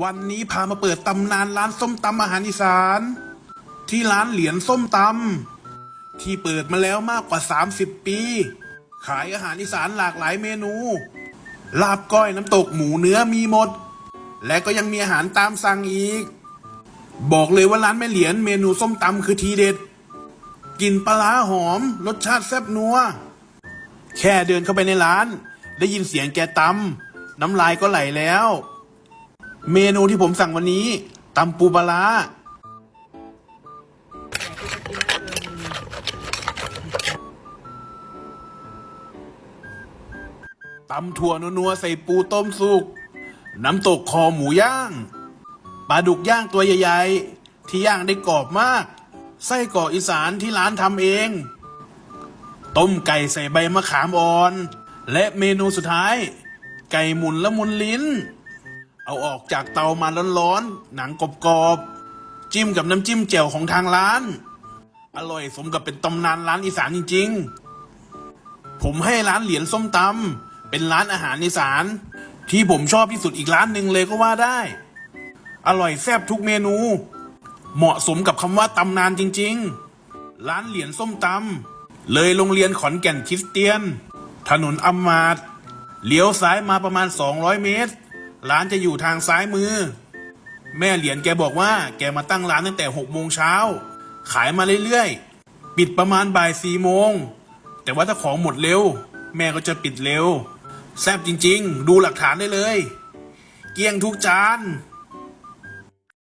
วันนี้พามาเปิดตำนานร้านส้มตำอาหารอีสาน ที่ร้านเหรียญส้มตำที่เปิดมาแล้วมากกว่า 30 ปี ขายอาหารอีสานหลากหลายเมนู ลาบก้อยน้ำตกหมูเนื้อมีหมด และก็ยังมีอาหารตามสั่งอีก บอกเลยว่าร้านแม่เหรียญเมนูส้มตำคือทีเด็ดกลิ่นปลาร้าหอม รสชาติแซ่บนัว แค่เดินเข้าไปในร้าน ได้ยินเสียงแกตำน้ำลายก็ไหลแล้ว เมนูที่ผมสั่งวันนี้ตำปูปลาตำถั่วนัวๆใส่ปูต้มสุก น้ำตกคอหมูย่าง ปลาดุกย่างตัวใหญ่ๆ ที่ย่างได้กรอบมาก ไส้กรอกอีสานที่ร้านทำเอง ต้มไก่ใส่ใบมะขามอ่อน และเมนูสุดท้าย ไก่หมุนละมุนลิ้น เอาออกจากเตามาร้อนๆ หนังกรอบๆ จิ้มกับน้ำจิ้มแจ่วของทางร้าน อร่อยสมกับเป็นตำนานร้านอีสานจริงๆ ผมให้ร้านเหรียญส้มตำเป็นร้านอาหารอีสาน ที่ผมชอบที่สุดอีกร้านหนึ่งเลยก็ว่าได้ อร่อยแซ่บทุกเมนู เหมาะสมกับคำว่าตำนานจริงๆ ร้านเหรียญส้มตำเลยโรงเรียนขอนแก่นคริสเตียน ถนนอัมมาดเลี้ยวซ้ายมาประมาณ 200 เมตร ร้านจะอยู่ทางซ้ายมือ แม่เหรียญแกบอกว่า แกมาตั้งร้านตั้งแต่6โมงเช้า ขายมาเรื่อยๆ ปิดประมาณบ่ายสี่โมง แต่ว่าถ้าของหมดเร็ว แม่ก็จะปิดเร็ว แซ่บจริงๆ ดูหลักฐานได้เลย เกี้ยงทุกจาน